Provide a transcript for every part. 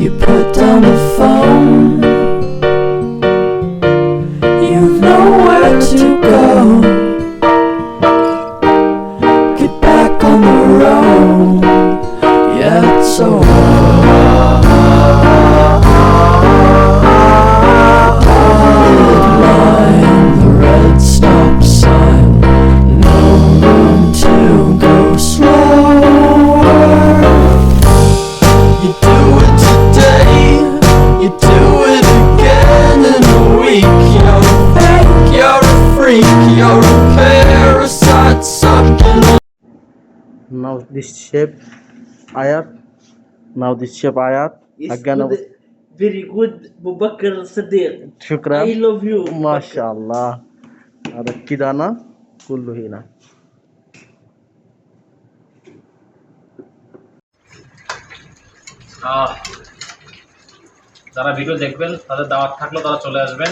You put down the phone. a freak, you're a parasite sucking. Now this shape আয়াত নাও this shape আয়াত It's again good, very good, Bubakar Sadiq. শুক্রান I love you. মাশাআল্লাহ هذا كده انا كله هنا আহ, যারা video দেখবেন তাদের দাওয়াত থাকলেও তারা চলে আসবেন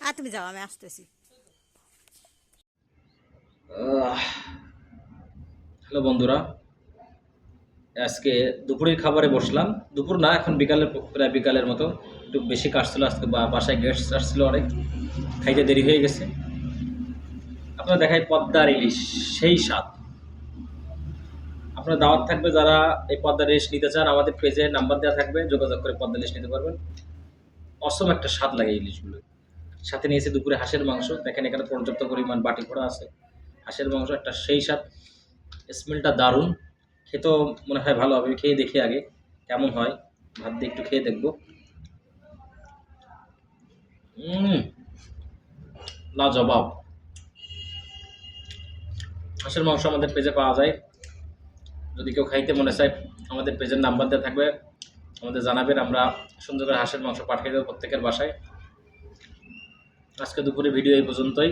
আর তুমি যাও আমি আসতেছি। হ্যালো বন্ধুরা আজকে দুপুরের খাবারে বসলাম। দুপুর না এখন বিকালের প্রায় বিকালের মতো। একটু বেশি কাটছিল আজকে বা- বাসায় গেস্ট আসছিল অনেক। খাইতে দেরি হয়ে গেছে। আপনারা দেখাই পদ্মার ইলিশ সেই স্বাদ। আপনার দাওয়াত থাকবে যারা এই পদ্মার ইলিশ নিতে চান, আমাদের পেজে নাম্বার দেওয়া থাকবে, যোগাযোগ করে পদ্মা ইলিশ নিতে পারবেন। অসম একটা স্বাদ লাগে ইলিশগুলো। সাথে নিয়েছি দুপুরে হাঁসের মাংস। দেখেন এখানে পর্যাপ্ত পরিমাণ বাটি করা আছে। হাঁসের মাংস একটা সেই স্বাদ, স্মেলটা দারুণ। খেতেও মনে হয় ভালো হবে, খেয়ে দেখি আগে কেমন হয়। ভাত দিয়ে একটু খেয়ে দেখব। লাজবাব। হাঁসের মাংস আমাদের পেজে পাওয়া যায়। যদি কেউ খাইতে মনে চায়, আমাদের পেজের নাম্বার দেওয়া থাকবে। আমাদের জানাবেন, আমরা সুন্দর করে হাঁসের মাংস পাঠিয়ে দেবো প্রত্যেকের বাসায়। আজকে দুপুরে ভিডিও এই পর্যন্তই।